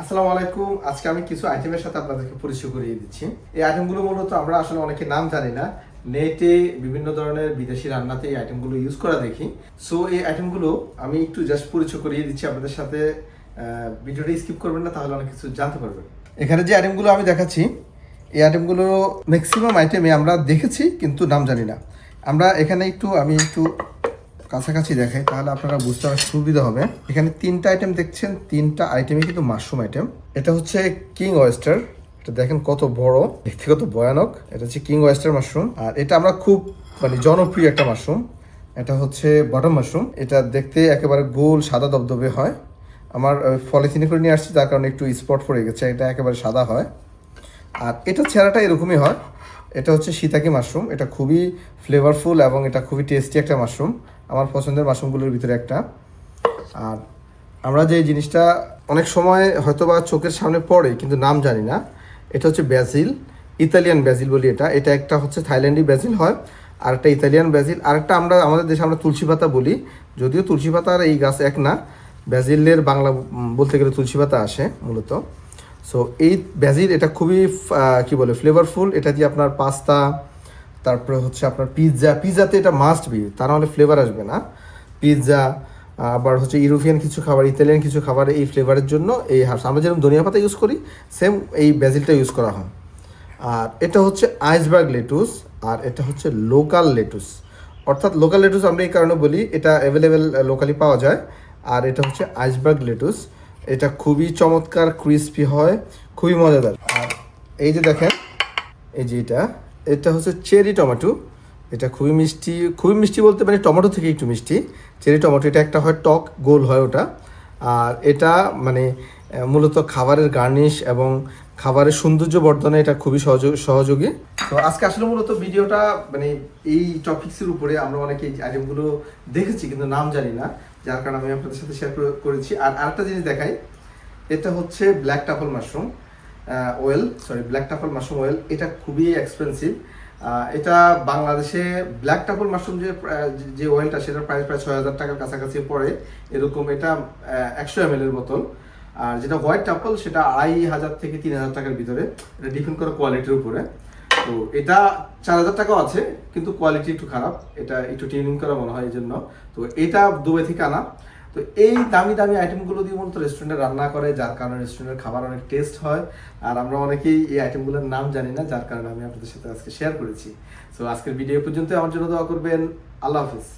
আসসালামু আলাইকুম। আজকে আমি কিছু আইটেমের সাথে আপনাদেরকে পরিচয় করিয়ে দিচ্ছি। এই আইটেমগুলো মূলত আমরা আসলে অনেকে নাম জানি না। নেটে বিভিন্ন ধরনের বিদেশি রান্নাতে এই আইটেমগুলো ইউজ করা দেখি। সো এই আইটেমগুলো আমি একটু জাস্ট পরিচয় করিয়ে দিচ্ছি আপনাদের সাথে। ভিডিওটা স্কিপ করবেন না, তাহলে অনেক কিছু জানতে পারবেন। এখানে যে আইটেমগুলো আমি দেখাচ্ছি, এই আইটেমগুলো ম্যাক্সিমাম আইটেমে আমরা দেখেছি, কিন্তু নাম জানি না। আমরা এখানে একটু, আমি একটু কাছাকাছি দেখাই, তাহলে আপনারা বুঝতে সুবিধা হবে। এখানে তিনটা আইটেম দেখছেন, তিনটা আইটেমই কিন্তু মাশরুম আইটেম এটা হচ্ছে কিং ওয়েস্টার এটা দেখেন কত বড়, দেখতে কত ভয়ানক। এটা হচ্ছে কিং ওয়েস্টার মাশরুম আর এটা আমরা খুব মানে জনপ্রিয় একটা মাশরুম এটা হচ্ছে বটম মাশরুম এটা দেখতে একেবারে গোল, সাদা দবদবে হয়। আমার ফলিথিনে করে নিয়ে আসছি, তার কারণে একটু স্পট পড়ে গেছে, এটা একেবারে সাদা হয়। আর এটা ছেঁড়াটা এরকমই হয়। এটা হচ্ছে সীতাকি মাশরুম এটা খুবই ফ্লেভারফুল এবং এটা খুবই টেস্টি একটা মাশরুম আমার পছন্দের বাসনগুলোর ভিতরে একটা। আর আমরা যে জিনিসটা অনেক সময় হয়তো বা চোখের সামনে পড়ে, কিন্তু নাম জানি না, এটা হচ্ছে ব্যাজিল, ইতালিয়ান ব্যাজিল বলি এটা। এটা একটা হচ্ছে থাইল্যান্ডি ব্যাজিল হয়, আর একটা ইতালিয়ান ব্যাজিল। আর একটা আমরা, আমাদের দেশে আমরা তুলসী পাতা বলি, যদিও তুলসী পাতা আর এই গাছ এক না, ব্যাজিলের বাংলা বলতে গেলে তুলসী পাতা আসে মূলত। সো এই ব্যাজিল এটা খুবই কি বলে ফ্লেভারফুল এটা দিয়ে আপনার পাস্তা তারপরে হচ্ছে আপনার পিৎজা পিৎজাতে এটা মাস্ট বি তা নাহলে ফ্লেভার আসবে না। পিৎজা আবার হচ্ছে ইউরোপিয়ান কিছু খাবার ইতালিয়ান কিছু খাবার, এই ফ্লেভারের জন্য এই হার্বস আমরা যেরকম ধনিয়া পাতা ইউজ করি সেম এই ব্যাজিলটা ইউজ করা হয়। আর এটা হচ্ছে আইসবার্গ লেটুস আর এটা হচ্ছে লোকাল লেটুস অর্থাৎ লোকাল লেটুস আমরা এই কারণে বলি, এটা অ্যাভেলেবেল লোকালি পাওয়া যায়। আর এটা হচ্ছে আইসবার্গ লেটুস এটা খুবই চমৎকার ক্রিস্পি হয়, খুবই মজাদার। আর এই যে দেখেন, এই যে এটা এটা হচ্ছে চেরি টমেটো। এটা খুবই মিষ্টি খুবই মিষ্টি বলতে মানে টমেটো থেকে একটু মিষ্টি। চেরি টমেটো, এটা একটা হয় টক, গোল হয় ওটা। আর এটা মানে মূলত খাবারের গার্নিশ এবং খাবারের সৌন্দর্য বর্ধনে এটা খুবই সহযোগ সহযোগী। তো আজকে আসলে মূলত ভিডিওটা মানে এই টপিক্সের উপরে আমরা অনেকে আইটেমগুলো দেখেছি, কিন্তু নাম জানি না। যার কারণে আমি আপনাদের সাথে শেয়ার করেছি। আর আরেকটা জিনিস দেখাই, এটা হচ্ছে black truffle mushroom oil sorry black truffle mushroom oil এটা খুবই এক্সপেন্সিভ এটা বাংলাদেশে ব্ল্যাক টাফল মাশরুম যে যে ওয়েলটা সেটার প্রাইস প্রায় ছয় হাজার টাকার কাছাকাছি পড়ে। এরকম এটা একশো এম এর বোতল। আর যেটা হোয়াইট টাপল সেটা আড়াই হাজার থেকে তিন হাজার টাকার ভিতরে। এটা ডিপেন্ড করে কোয়ালিটির উপরে। তো এটা চার হাজার টাকাও আছে, কিন্তু কোয়ালিটি একটু খারাপ। এটা একটু টিউনিং করা মনে হয় এই জন্য তো এটা দুবাই থেকে আনা। তো এই দামি দামি আইটেমগুলো দিয়ে মূলত রেস্টুরেন্টে রান্না করে, যার কারণে রেস্টুরেন্টের খাবার অনেক টেস্ট হয়। আর আমরা অনেকেই এই আইটেমগুলোর নাম জানি না, যার কারণে আমি আপনাদের সাথে আজকে শেয়ার করেছি। তো আজকের ভিডিও পর্যন্ত আমার জন্য দোয়া করবেন। আল্লাহ হাফিজ।